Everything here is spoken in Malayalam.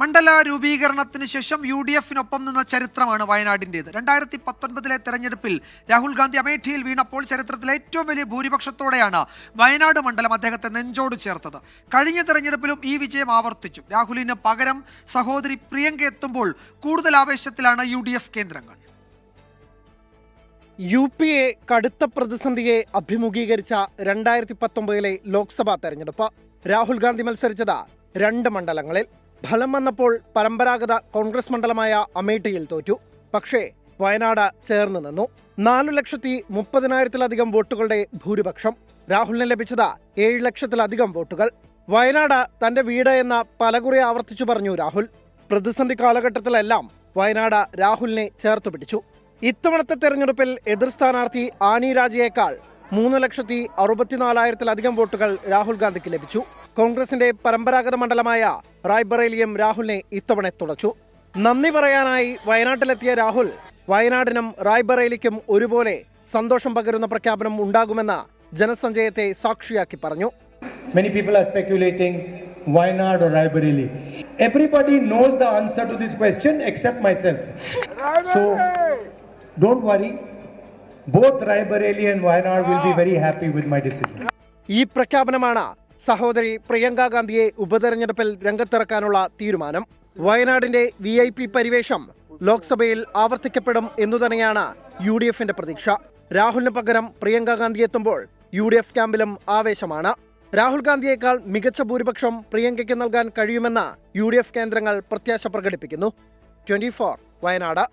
മണ്ഡല രൂപീകരണത്തിന് ശേഷം യു ഡി എഫിനൊപ്പം നിന്ന ചരിത്രമാണ് വയനാടിന്റേത്. രണ്ടായിരത്തി പത്തൊൻപതിലെ തെരഞ്ഞെടുപ്പിൽ രാഹുൽ ഗാന്ധി അമേഠിയിൽ വീണപ്പോൾ ചരിത്രത്തിലെ ഏറ്റവും വലിയ ഭൂരിപക്ഷത്തോടെയാണ് വയനാട് മണ്ഡലം അദ്ദേഹത്തെ നെഞ്ചോട് ചേർത്തത്. കഴിഞ്ഞ തെരഞ്ഞെടുപ്പിലും ഈ വിജയം ആവർത്തിച്ചു. രാഹുലിന് പകരം സഹോദരി പ്രിയങ്ക എത്തുമ്പോൾ കൂടുതൽ ആവേശത്തിലാണ് യു കേന്ദ്രങ്ങൾ. യു പി എ കടുത്ത പ്രതിസന്ധിയെ അഭിമുഖീകരിച്ച രണ്ടായിരത്തി പത്തൊമ്പതിലെ ലോക്സഭാ തെരഞ്ഞെടുപ്പ്. രാഹുൽ ഗാന്ധി മത്സരിച്ചത് രണ്ട് മണ്ഡലങ്ങളിൽ. ഫലം വന്നപ്പോൾ പരമ്പരാഗത കോൺഗ്രസ് മണ്ഡലമായ അമേഠിയിൽ തോറ്റു. പക്ഷേ വയനാട് ചേർന്ന് നിന്നു. നാലു ലക്ഷത്തി മുപ്പതിനായിരത്തിലധികം വോട്ടുകളുടെ ഭൂരിപക്ഷം. രാഹുലിന് ലഭിച്ചത് ഏഴ് ലക്ഷത്തിലധികം വോട്ടുകൾ. വയനാട് തന്റെ വീട് എന്ന പലകുറി ആവർത്തിച്ചു പറഞ്ഞു രാഹുൽ. പ്രതിസന്ധി കാലഘട്ടത്തിലെല്ലാം വയനാട് രാഹുലിനെ ചേർത്തു പിടിച്ചു. ഇത്തവണത്തെ തെരഞ്ഞെടുപ്പിൽ എതിർ സ്ഥാനാർത്ഥി ആനി രാജയേക്കാൾ മൂന്ന് ലക്ഷത്തി അറുപത്തിനാലായിരത്തിലധികം വോട്ടുകൾ രാഹുൽ ഗാന്ധിക്ക് ലഭിച്ചു. കോൺഗ്രസിന്റെ പരമ്പരാഗത മണ്ഡലമായ റായ്ബറേലിയും രാഹുലിനെ ഇത്തവണ തുടച്ചു നന്ദി പറയാനായി വയനാട്ടിലെത്തിയ രാഹുൽ വയനാടിനും റായ്ബറേലിക്കും ഒരുപോലെ സന്തോഷം പകരുന്ന പ്രഖ്യാപനം ഉണ്ടാകുമെന്ന ജനസഞ്ചയത്തെ സാക്ഷിയാക്കി പറഞ്ഞു Many people are speculating Wayanad or Raebareli. Everybody knows the answer to this question except myself. So don't worry. Both Raebareli and Wayanad will be very happy with my decision. ഈ പ്രഖ്യാപനമാണ് സഹോദരി പ്രിയങ്ക ഗാന്ധിയെ ഉപതെരഞ്ഞെടുപ്പിൽ രംഗത്തിറക്കാനുള്ള തീരുമാനം. വയനാടിന്റെ വി ഐ പി പരിവേഷം ലോക്സഭയിൽ ആവർത്തിക്കപ്പെടും എന്നുതന്നെയാണ് യു ഡി എഫിന്റെ പ്രതീക്ഷ. രാഹുലിന് പകരം പ്രിയങ്ക ഗാന്ധി എത്തുമ്പോൾ യു ഡി എഫ് ക്യാമ്പിലും ആവേശമാണ്. രാഹുൽ ഗാന്ധിയേക്കാൾ മികച്ച ഭൂരിപക്ഷം പ്രിയങ്കയ്ക്ക് നൽകാൻ കഴിയുമെന്ന് യു ഡി എഫ് കേന്ദ്രങ്ങൾ പ്രത്യാശ പ്രകടിപ്പിക്കുന്നു. ട്വന്റി വയനാട്.